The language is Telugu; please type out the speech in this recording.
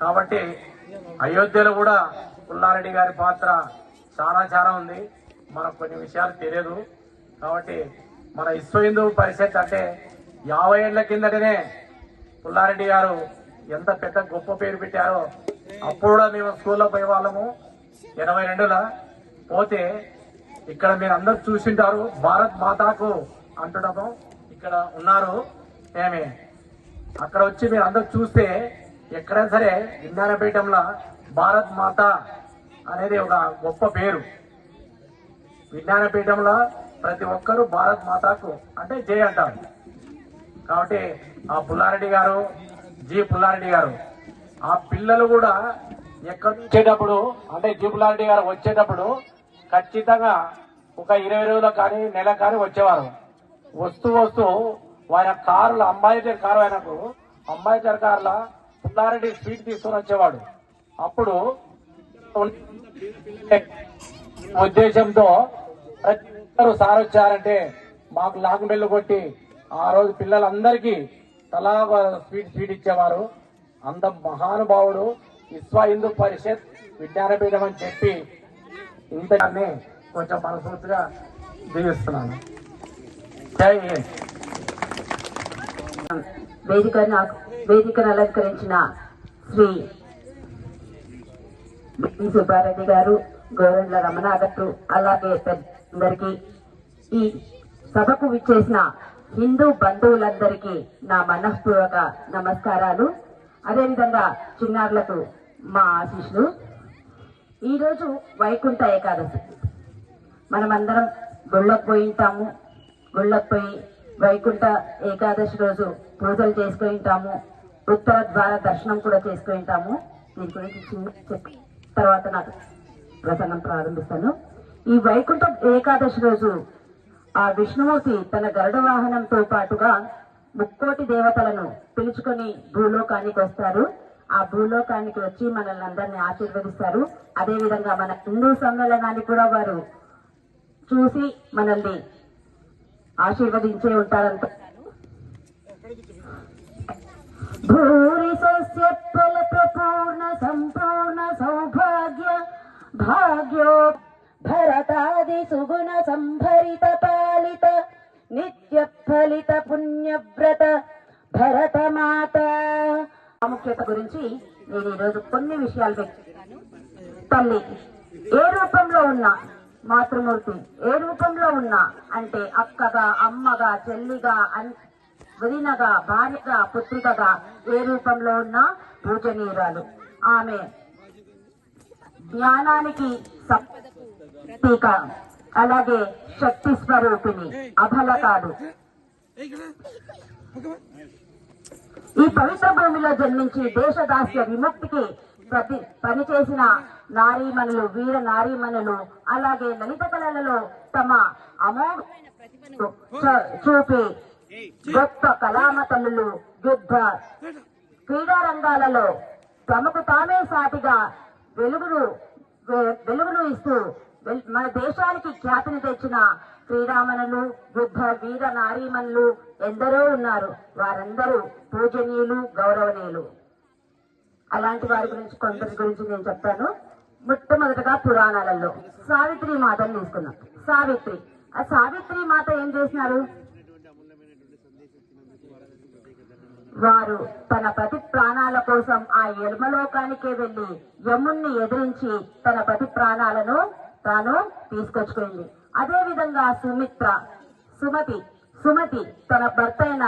కాబట్టి అయోధ్యలో కూడా పుల్లారెడ్డి గారి పాత్ర చాలా చాలా ఉంది. మనకు కొన్ని విషయాలు తెలియదు. కాబట్టి మన విశ్వ హిందూ పరిషత్ అంటే యాభై ఏళ్ళ కిందటనే పుల్లారెడ్డి గారు ఎంత పెద్ద గొప్ప పేరు పెట్టారో అప్పుడు కూడా మేము స్కూల్లో పోయే వాళ్ళము ఎనభై రెండులో. పోతే ఇక్కడ మీరు అందరు చూసింటారు. భారత్ మాతాకు అంటున్నాము. ఇక్కడ ఉన్నారు. ఏమే? అక్కడ వచ్చి మీరు అందరు చూస్తే ఎక్కడైనా సరే విజ్ఞానపీఠంలో భారత్ మాత అనేది ఒక గొప్ప పేరు. విజ్ఞానపీఠంలో ప్రతి ఒక్కరూ భారత్ మాతాకు అంటే జై అంటారు. కాబట్టి ఆ పుల్లారెడ్డి గారు జి పుల్లారెడ్డి గారు ఆ పిల్లలు కూడా ఎక్కడ వచ్చేటప్పుడు అంటే జి పుల్లారెడ్డి గారు వచ్చేటప్పుడు ఖచ్చితంగా ఒక ఇరవై రోజులకు కానీ నెల కానీ వచ్చేవారు. వస్తూ వస్తూ వారి కారులో అంబాయిదర్ కారు ఆయనకు అంబాయిదర్ కారులో పుల్లారెడ్డి స్వీట్ తీసుకొని వచ్చేవాడు అప్పుడు ఉద్దేశంతో ప్రతి సార్ వచ్చారంటే మాకు లాక్ బెల్లు కొట్టి ఆ రోజు పిల్లలందరికీ తలా స్వీట్ స్వీట్ ఇచ్చేవారు. అంత మహానుభావుడు విశ్వ హిందూ పరిషత్ విజ్ఞానపీఠం అని చెప్పి ఇంతకాన్ని కొంచెం మనస్ఫూర్తిగా దీవిస్తున్నాను. జై హింద్. వేదికను వేదికను అలంకరించిన శ్రీ బి. సుబ్బారెడ్డి గారు గోరెండ్ల రమణాగట్టు అలాగే పెద్దరికి ఈ సభకు విచ్చేసిన హిందూ బంధువులందరికీ నా మనఃపూర్వక నమస్కారాలు. అదేవిధంగా చిన్నారులకు మా ఆశీస్సులు. ఈరోజు వైకుంఠ ఏకాదశి. మనమందరం గుళ్ళకు పోయి ఉంటాము. గుళ్ళకు పోయి వైకుంఠ ఏకాదశి రోజు పూజలు చేసుకుని ఉంటాము. ఉత్తర ద్వార దర్శనం కూడా చేసుకుని ఉంటాము. దీని గురించి చిన్న చెప్పి తర్వాత నాకు ప్రసంగం ప్రారంభిస్తాను. ఈ వైకుంఠ ఏకాదశి రోజు ఆ విష్ణుమూర్తి తన గరుడ వాహనంతో పాటుగా ముక్కోటి దేవతలను పిలుచుకొని భూలోకానికి వస్తారు. ఆ భూలోకానికి వచ్చి మనల్ని అందరినీ ఆశీర్వదిస్తారు. అదేవిధంగా మన హిందూ సమ్మేళనాన్ని కూడా వారు చూసి మనల్ని ఆశీర్వదించే ఉంటారంట. భూరి సస్య ఫల ప్రపూర్ణ సంపూర్ణ సౌభాగ్య భాగ్యో భరతాది సుగుణ సంభరిత పాలిత నిత్య ఫలిత పుణ్యవ్రత భరత మాత. ప్రాముఖ్యత గురించి నేను ఈరోజు కొన్ని విషయాలు తల్లి ఏ రూపంలో ఉన్నా మాతృమూర్తి. ఏ రూపంలో ఉన్నా అంటే అక్కగా అమ్మగా చెల్లిగా వదినగా భార్యగా పుత్రికగా ఏ రూపంలో ఉన్నా పూజనీయురాలు. ఆమె జ్ఞానానికి సంపదకు అలాగే శక్తి స్వరూపిణి అభల కాదు. ఈ పవిత్ర భూమిలో జన్మించి దేశదాస్య విముక్తికి ప్రతి పనిచేసిన నారీమణులు వీర నారీమణులు అలాగే లలిత కళలలో తమ అమోఘమైన ప్రతిభను చూపి గొప్ప కళామతలు యుద్ధ క్రీడా రంగాలలో తమకు తామే సాటిగా వెలుగును వెలుగును ఇస్తూ వెల్- మన దేశానికి ఖ్యాతిని తెచ్చిన క్రీడామణులు యుద్ధ వీర నారీమణులు ఎందరో ఉన్నారు. వారందరూ పూజనీయులు గౌరవనీయులు. అలాంటి వారి గురించి కొందరి గురించి నేను చెప్తాను మొట్టమొదటగా పురాణాలలో సావిత్రి మాతను తీసుకున్నాం సావిత్రి. ఆ సావిత్రి మాత ఏం చేసినారు? వారు తన ప్రతి ప్రాణాల కోసం ఆ యమలోకానికే వెళ్ళి యముణ్ణి ఎదిరించి తన ప్రతి ప్రాణాలను తాను తీసుకొచ్చుకుంది. అదే విధంగా సుమిత్ర సుమతి సుమతి తన భర్త అయిన